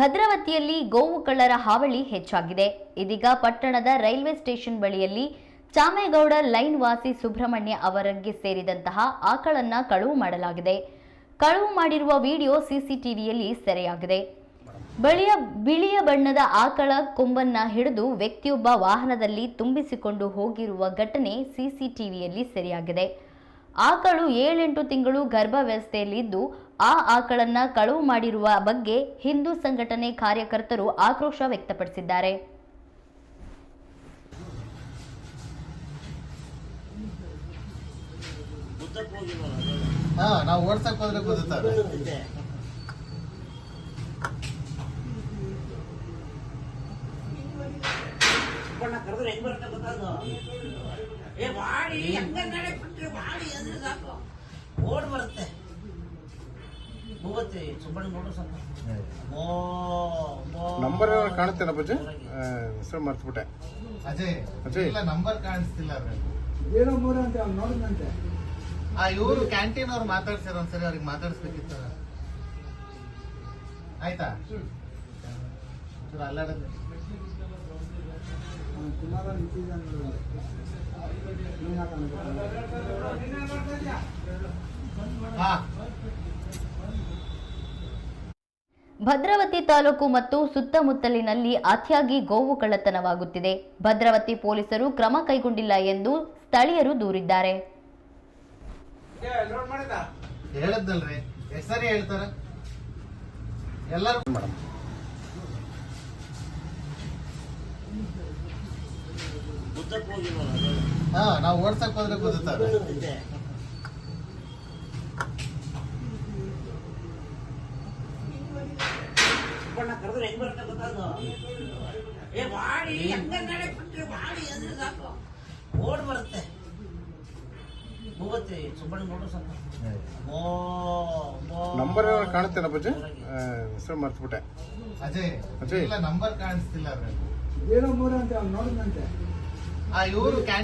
ಭದ್ರಾವತಿಯಲ್ಲಿ ಕಳ್ಳರ ಹಾವಳಿ ಹೆಚ್ಚಾಗಿದೆ. ಇದೀಗ ಪಟ್ಟಣದ ರೈಲ್ವೆ ಸ್ಟೇಷನ್ ಬಳಿಯಲ್ಲಿ ಚಾಮೇಗೌಡ ಲೈನ್ ವಾಸಿ ಸುಬ್ರಹ್ಮಣ್ಯ ಅವರಿಗೆ ಸೇರಿದಂತಹ ಆಕಳನ್ನ ಕಳುವು ಮಾಡಲಾಗಿದೆ. ಕಳುವು ಮಾಡಿರುವ ವಿಡಿಯೋ ಸಿಸಿಟಿವಿಯಲ್ಲಿ ಸೆರೆಯಾಗಿದೆ. ಬಳಿಯ ಬಿಳಿಯ ಬಣ್ಣದ ಆಕಳ ಕೊಂಬನ್ನ ಹಿಡಿದು ವ್ಯಕ್ತಿಯೊಬ್ಬ ವಾಹನದಲ್ಲಿ ತುಂಬಿಸಿಕೊಂಡು ಹೋಗಿರುವ ಘಟನೆ ಸಿಸಿಟಿವಿಯಲ್ಲಿ ಸೆರೆಯಾಗಿದೆ. ಆಕಳು ಏಳೆಂಟು ತಿಂಗಳು ಗರ್ಭವ್ಯವಸ್ಥೆಯಲ್ಲಿದ್ದು ಆ ಆಕಳನ್ನ ಕಳುವು ಮಾಡಿರುವ ಬಗ್ಗೆ ಹಿಂದೂ ಸಂಘಟನೆ ಕಾರ್ಯಕರ್ತರು ಆಕ್ರೋಶ ವ್ಯಕ್ತಪಡಿಸಿದ್ದಾರೆ. ನಾವು ಬಣ್ಣ ಕರೆದ್ರೆ ಹೆಂಗ್ ಬರುತ್ತೆ ಗೊತ್ತದು ಏ ಮಾಡಿ ಹೆಂಗ ನಡೆ ಬಿಟ್ರೆ ಮಾಡಿ ಅಂದ್ರೆ ಸಾಕು. ಓಡ್ ಬರುತ್ತೆ. ಮೂವತ್ತೆ ಸುಬ್ಬಣ್ಣ ನೋಡು ಸ್ವಲ್ಪ. ಓ ಓ. ನಂಬರ್ ಕಾಣುತ್ತೇನ ಬಜ್ಜಿ ಹೆಸರು ಮರ್ತ್ಬಿಟ್ಟೆ. ಅಜಯ್ ಅಜಯ್. ಇಲ್ಲ ನಂಬರ್ ಕಾಣಿಸ್ತಿಲ್ಲ ಏನೋ ಮೂರ ಅಂತ ನೋಡಿದಂತೆ ಆ ಇವರು ಕ್ಯಾಂಟೀನ್ ಅವ್ರು ಮಾತಾಡ್ಸಿರ ಒಂದ್ಸರಿ ಅವ್ರಿಗೆ ಮಾತಾಡಿಸ್ಬೇಕಿತ್ತು. ಆಯ್ತಾ? ಚೂರು ಅಲ್ಲಾಡೋದು. ಕುಮಾರ ಭದ್ರಾವತಿ ತಾಲೂಕು ಮತ್ತು ಸುತ್ತಮುತ್ತಲಿನಲ್ಲಿ ಅತಿಯಾಗಿ ಗೋವು ಕಳ್ಳತನವಾಗುತ್ತಿದೆ. ಭದ್ರಾವತಿ ಪೊಲೀಸರು ಕ್ರಮ ಕೈಗೊಂಡಿಲ್ಲ ಎಂದು ಸ್ಥಳೀಯರು ದೂರಿದ್ದಾರೆ. ಹೇಳದ್ದಲ್ರಿ ಹೆಸರೇ ಸರಿ ಹೇಳ್ತಾರ. ಎಲ್ಲರೂ ಮೇಡಮ್ ಹಾ ನಾವು ಓಡ್ಸಕ್ ಹೋದ್ರೆ ಸಾಕು. ಓಡ್ ಬರುತ್ತೆ. ಹೋಗುತ್ತೆ ಸುಬ್ಬಣ್ಣ ನೋಡು ಓ ಓ. ನಂಬರ್ ಕಾಣುತ್ತೆ ಬಜ್ಜಿ ಹೆಸರು ಮರ್ತ್ಬಿಟ್ಟೆ. ಅಜಯ್ ಅಜಯ್. ಇಲ್ಲ ನಂಬರ್ ಕಾಣಿಸ್ತಿಲ್ಲ ಏನೋ ಮೂರು ಅಂತ ಅವ್ನು ನೋಡಿದಂತೆ ಆ ಇವರು